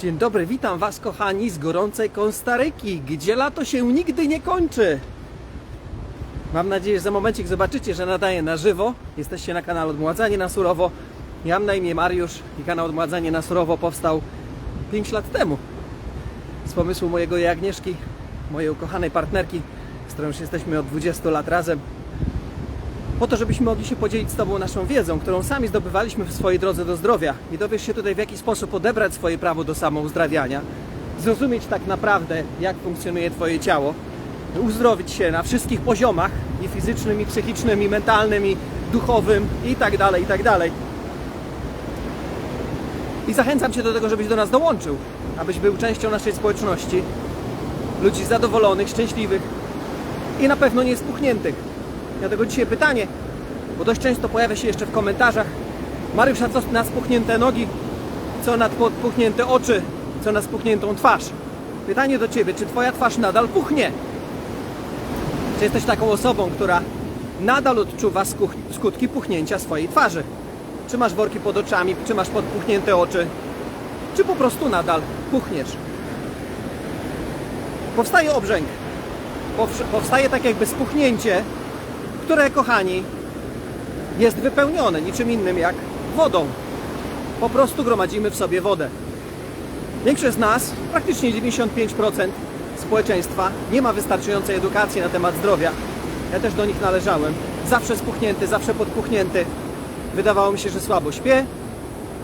Dzień dobry, witam Was kochani z gorącej Konstaryki, gdzie lato się nigdy nie kończy. Mam nadzieję, że za momencik zobaczycie, że nadaję na żywo. Jesteście na kanale Odmładzanie na Surowo. Ja mam na imię Mariusz i kanał Odmładzanie na Surowo powstał 5 lat temu. Z pomysłu mojego i Agnieszki, mojej ukochanej partnerki, z którą już jesteśmy od 20 lat razem. Po to, żebyśmy mogli się podzielić z Tobą naszą wiedzą, którą sami zdobywaliśmy w swojej drodze do zdrowia i dowiesz się tutaj w jaki sposób odebrać swoje prawo do samouzdrawiania, zrozumieć tak naprawdę, jak funkcjonuje Twoje ciało, uzdrowić się na wszystkich poziomach i fizycznym, i psychicznym, i mentalnym, i duchowym, i tak dalej, i tak dalej. I zachęcam Cię do tego, żebyś do nas dołączył, abyś był częścią naszej społeczności, ludzi zadowolonych, szczęśliwych i na pewno nie spuchniętych. Dlatego dzisiaj pytanie, bo dość często pojawia się jeszcze w komentarzach Mariusz, a co na spuchnięte nogi? Co na puchnięte oczy? Co na spuchniętą twarz? Pytanie do Ciebie, czy Twoja twarz nadal puchnie? Czy jesteś taką osobą, która nadal odczuwa skutki puchnięcia swojej twarzy? Czy masz worki pod oczami, czy masz podpuchnięte oczy? Czy po prostu nadal puchniesz? Powstaje obrzęk. Powstaje tak jakby spuchnięcie, które, kochani, jest wypełnione niczym innym jak wodą. Po prostu gromadzimy w sobie wodę. Większość z nas, praktycznie 95% społeczeństwa, nie ma wystarczającej edukacji na temat zdrowia. Ja też do nich należałem. Zawsze spuchnięty, zawsze podpuchnięty. Wydawało mi się, że słabo śpię,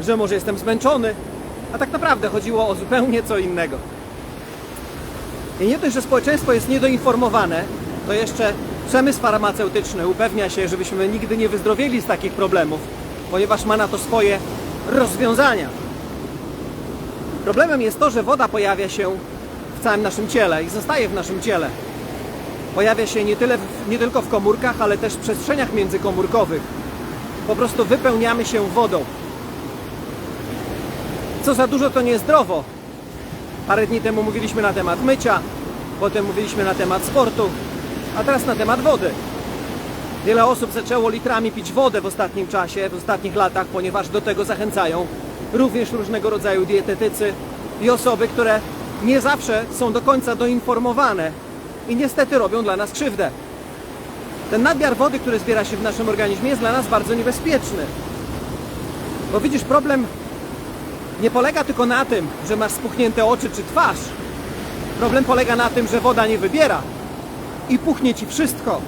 że może jestem zmęczony, a tak naprawdę chodziło o zupełnie co innego. I nie dość, że społeczeństwo jest niedoinformowane, to jeszcze przemysł farmaceutyczny upewnia się, żebyśmy nigdy nie wyzdrowieli z takich problemów, ponieważ ma na to swoje rozwiązania. Problemem jest to, że woda pojawia się w całym naszym ciele i zostaje w naszym ciele. Pojawia się nie, tyle nie tylko w komórkach, ale też w przestrzeniach międzykomórkowych. Po prostu wypełniamy się wodą. Co za dużo to niezdrowo, Parę dni temu mówiliśmy na temat mycia, potem mówiliśmy na temat sportu, a teraz na temat wody. Wiele osób zaczęło litrami pić wodę w ostatnim czasie, w ostatnich latach, ponieważ do tego zachęcają również różnego rodzaju dietetycy i osoby, które nie zawsze są do końca doinformowane i niestety robią dla nas krzywdę. Ten nadmiar wody, który zbiera się w naszym organizmie, jest dla nas bardzo niebezpieczny. Bo widzisz, problem nie polega tylko na tym, że masz spuchnięte oczy czy twarz. Problem polega na tym, że woda nie wybiera i puchnie ci wszystko.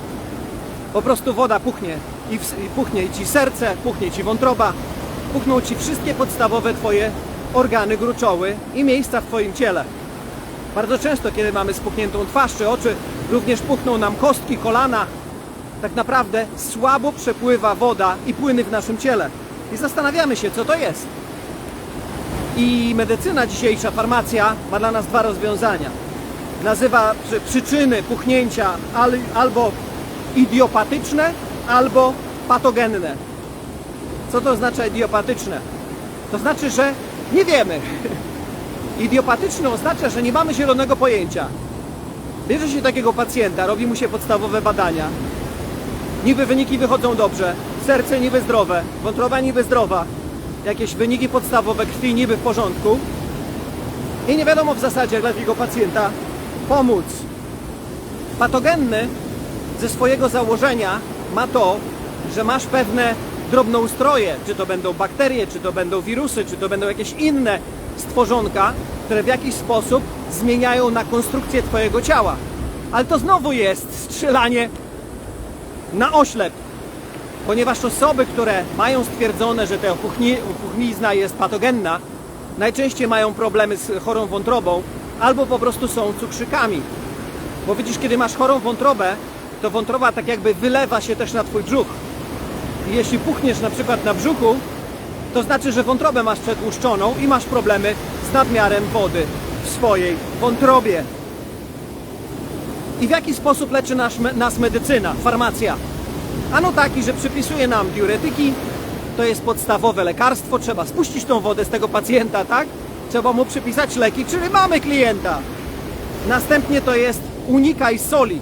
Po prostu woda puchnie i, w, i puchnie ci serce, puchnie ci wątroba, puchną ci wszystkie podstawowe twoje organy gruczoły i miejsca w twoim ciele. Bardzo często, kiedy mamy spuchniętą twarz czy oczy, również puchną nam kostki, kolana. Tak naprawdę słabo przepływa woda i płyny w naszym ciele. I zastanawiamy się, co to jest. I medycyna dzisiejsza, farmacja ma dla nas dwa rozwiązania. Nazywa przy- przyczyny puchnięcia al, albo idiopatyczne, albo patogenne. Co to znaczy idiopatyczne? To znaczy, że nie wiemy. Idiopatyczne oznacza, że nie mamy zielonego pojęcia. Bierze się takiego pacjenta, robi mu się podstawowe badania. Niby wyniki wychodzą dobrze, serce niby zdrowe, wątroba niby zdrowa, jakieś wyniki podstawowe krwi niby w porządku i nie wiadomo w zasadzie dla takiego pacjenta pomóc. Patogenny ze swojego założenia ma to, że masz pewne drobnoustroje, czy to będą bakterie, czy to będą wirusy, czy to będą jakieś inne stworzonka, które w jakiś sposób zmieniają na konstrukcję Twojego ciała. Ale to znowu jest strzelanie na oślep, ponieważ osoby, które mają stwierdzone, że ta opuchni, opuchnizna jest patogenna, najczęściej mają problemy z chorą wątrobą albo po prostu są cukrzykami. Bo widzisz, kiedy masz chorą wątrobę, to wątroba tak jakby wylewa się też na twój brzuch. I jeśli puchniesz na przykład na brzuchu, to znaczy, że wątrobę masz przetłuszczoną i masz problemy z nadmiarem wody w swojej wątrobie. I w jaki sposób leczy nas, nas medycyna, farmacja? Ano taki, że przypisuje nam diuretyki, to jest podstawowe lekarstwo, trzeba spuścić tą wodę z tego pacjenta, tak? Trzeba mu przypisać leki, czyli mamy klienta. Następnie to jest unikaj soli.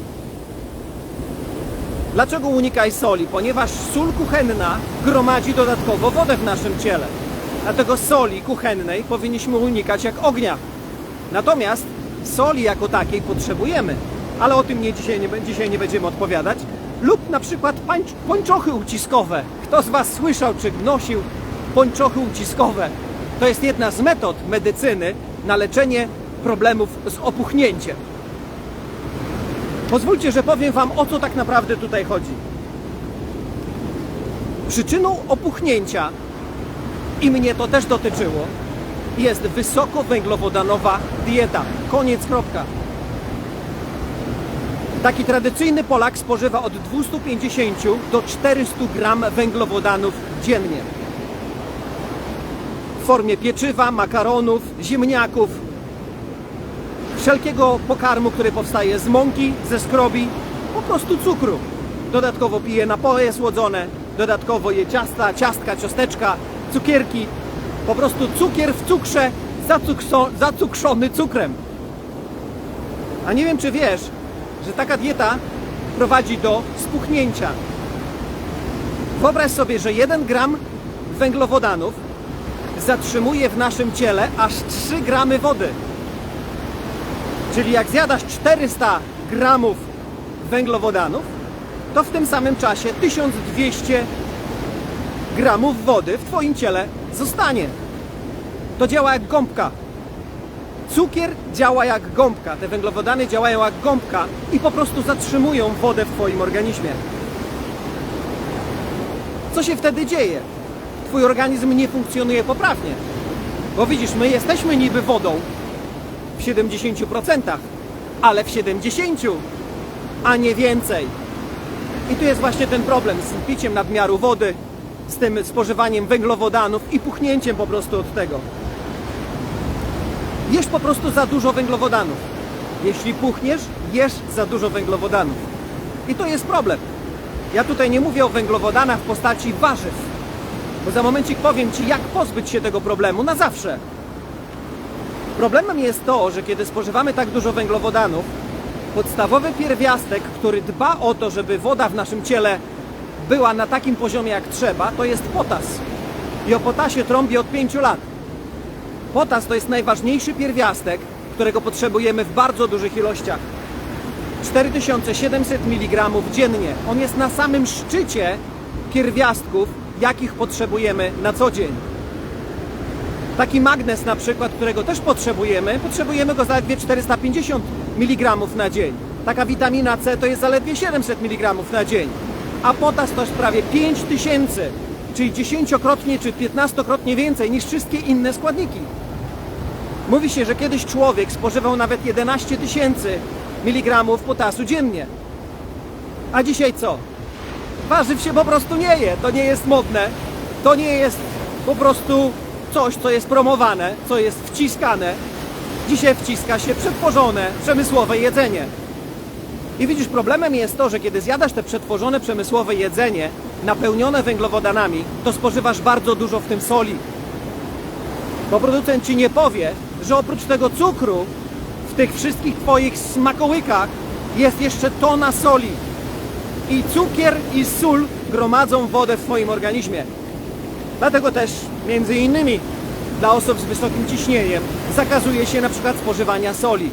Dlaczego unikaj soli? Ponieważ sól kuchenna gromadzi dodatkowo wodę w naszym ciele. Dlatego soli kuchennej powinniśmy unikać jak ognia. Natomiast soli jako takiej potrzebujemy, ale o tym nie dzisiaj, nie, dzisiaj nie będziemy odpowiadać. Lub na przykład pończochy uciskowe. Kto z Was słyszał, czy nosił pończochy uciskowe? To jest jedna z metod medycyny na leczenie problemów z opuchnięciem. Pozwólcie, że powiem Wam, o co tak naprawdę tutaj chodzi. Przyczyną opuchnięcia, i mnie to też dotyczyło, jest wysokowęglowodanowa dieta. Koniec, kropka. Taki tradycyjny Polak spożywa od 250 do 400 gram węglowodanów dziennie. W formie pieczywa, makaronów, ziemniaków, wszelkiego pokarmu, który powstaje z mąki, ze skrobi, po prostu cukru. Dodatkowo pije napoje słodzone, dodatkowo je ciasta, ciastka, ciasteczka, cukierki. Po prostu cukier w cukrze zacukso- zacukrzony cukrem. A nie wiem, czy wiesz, że taka dieta prowadzi do spuchnięcia. Wyobraź sobie, że 1 gram węglowodanów zatrzymuje w naszym ciele aż 3 gramy wody. Czyli jak zjadasz 400 gramów węglowodanów, to w tym samym czasie 1200 gramów wody w Twoim ciele zostanie. To działa jak gąbka. Cukier działa jak gąbka. Te węglowodany działają jak gąbka i po prostu zatrzymują wodę w Twoim organizmie. Co się wtedy dzieje? Twój organizm nie funkcjonuje poprawnie. Bo widzisz, my jesteśmy niby wodą, w 70%, ale w 70%, a nie więcej. I tu jest właśnie ten problem z piciem nadmiaru wody, z tym spożywaniem węglowodanów i puchnięciem po prostu od tego. Jesz po prostu za dużo węglowodanów. Jeśli puchniesz, jesz za dużo węglowodanów. I to jest problem. Ja tutaj nie mówię o węglowodanach w postaci warzyw, bo za momencik powiem Ci, jak pozbyć się tego problemu na zawsze. Problemem jest to, że kiedy spożywamy tak dużo węglowodanów, podstawowy pierwiastek, który dba o to, żeby woda w naszym ciele była na takim poziomie jak trzeba, to jest potas. I o potasie trąbię od 5 lat. Potas to jest najważniejszy pierwiastek, którego potrzebujemy w bardzo dużych ilościach. 4700 mg dziennie. On jest na samym szczycie pierwiastków, jakich potrzebujemy na co dzień. Taki magnes na przykład, którego też potrzebujemy, potrzebujemy go zaledwie 450 mg na dzień. Taka witamina C to jest zaledwie 700 mg na dzień. A potas to jest prawie 5000, czyli dziesięciokrotnie czy 15-krotnie więcej niż wszystkie inne składniki. Mówi się, że kiedyś człowiek spożywał nawet 11 tysięcy miligramów potasu dziennie. A dzisiaj co? Warzyw się po prostu nie je. To nie jest modne. To nie jest po prostu coś, co jest promowane, co jest wciskane. Dzisiaj wciska się przetworzone, przemysłowe jedzenie. I widzisz, problemem jest to, że kiedy zjadasz te przetworzone, przemysłowe jedzenie, napełnione węglowodanami, to spożywasz bardzo dużo w tym soli. Bo producent ci nie powie, że oprócz tego cukru w tych wszystkich twoich smakołykach jest jeszcze tona soli. I cukier i sól gromadzą wodę w twoim organizmie. Dlatego też, między innymi, dla osób z wysokim ciśnieniem zakazuje się na przykład spożywania soli.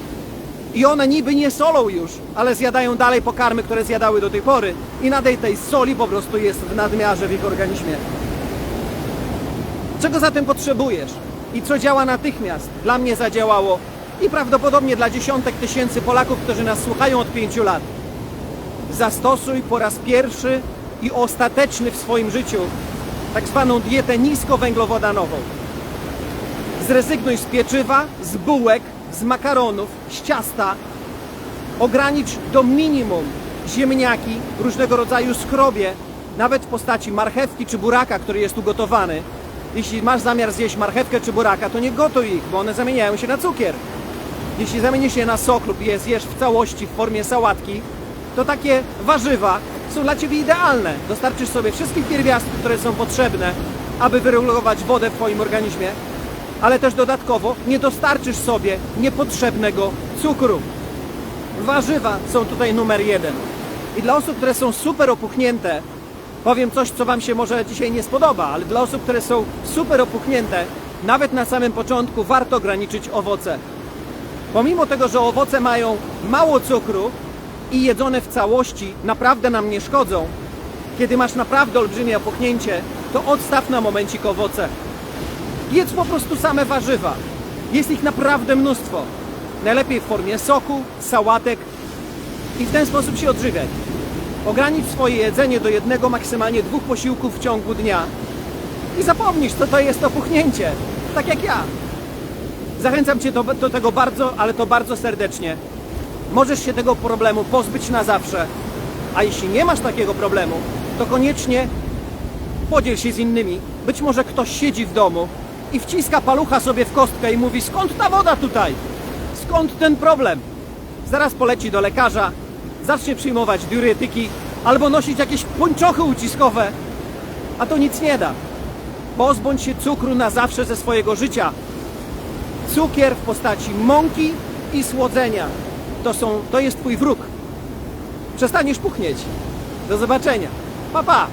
I one niby nie solą już, ale zjadają dalej pokarmy, które zjadały do tej pory i nadal tej soli po prostu jest w nadmiarze w ich organizmie. Czego zatem potrzebujesz? I co działa natychmiast? Dla mnie zadziałało i prawdopodobnie dla dziesiątek tysięcy Polaków, którzy nas słuchają od pięciu lat. Zastosuj po raz pierwszy i ostateczny w swoim życiu tak zwaną dietę niskowęglowodanową. Zrezygnuj z pieczywa, z bułek, z makaronów, z ciasta. Ogranicz do minimum ziemniaki, różnego rodzaju skrobie, nawet w postaci marchewki czy buraka, który jest ugotowany. Jeśli masz zamiar zjeść marchewkę czy buraka, to nie gotuj ich, bo one zamieniają się na cukier. Jeśli zamienisz je na sok lub je zjesz w całości w formie sałatki, to takie warzywa są dla Ciebie idealne. Dostarczysz sobie wszystkich pierwiastków, które są potrzebne, aby wyregulować wodę w Twoim organizmie, ale też dodatkowo nie dostarczysz sobie niepotrzebnego cukru. Warzywa są tutaj numer jeden. I dla osób, które są super opuchnięte, Powiem coś, co Wam się może dzisiaj nie spodoba, ale dla osób, które są super opuchnięte, nawet na samym początku warto ograniczyć owoce. Pomimo tego, że owoce mają mało cukru i jedzone w całości naprawdę nam nie szkodzą, kiedy masz naprawdę olbrzymie opuchnięcie, to odstaw na momencik owoce. Jedz po prostu same warzywa. Jest ich naprawdę mnóstwo. Najlepiej w formie soku, sałatek i w ten sposób się odżywiać. Ogranicz swoje jedzenie do jednego, maksymalnie dwóch posiłków w ciągu dnia i zapomnisz, co to jest opuchnięcie. Tak jak ja. Zachęcam Cię do, do tego bardzo, ale to bardzo serdecznie. Możesz się tego problemu pozbyć na zawsze. A jeśli nie masz takiego problemu, to koniecznie podziel się z innymi. Być może ktoś siedzi w domu i wciska palucha sobie w kostkę i mówi: Skąd ta woda tutaj? Skąd ten problem? Zaraz poleci do lekarza, zacznie przyjmować diuretyki albo nosić jakieś pończochy uciskowe, a to nic nie da. Pozbądź się cukru na zawsze ze swojego życia. Cukier w postaci mąki i słodzenia to, są, to jest Twój wróg. Przestaniesz puchnieć. Do zobaczenia. Pa, pa!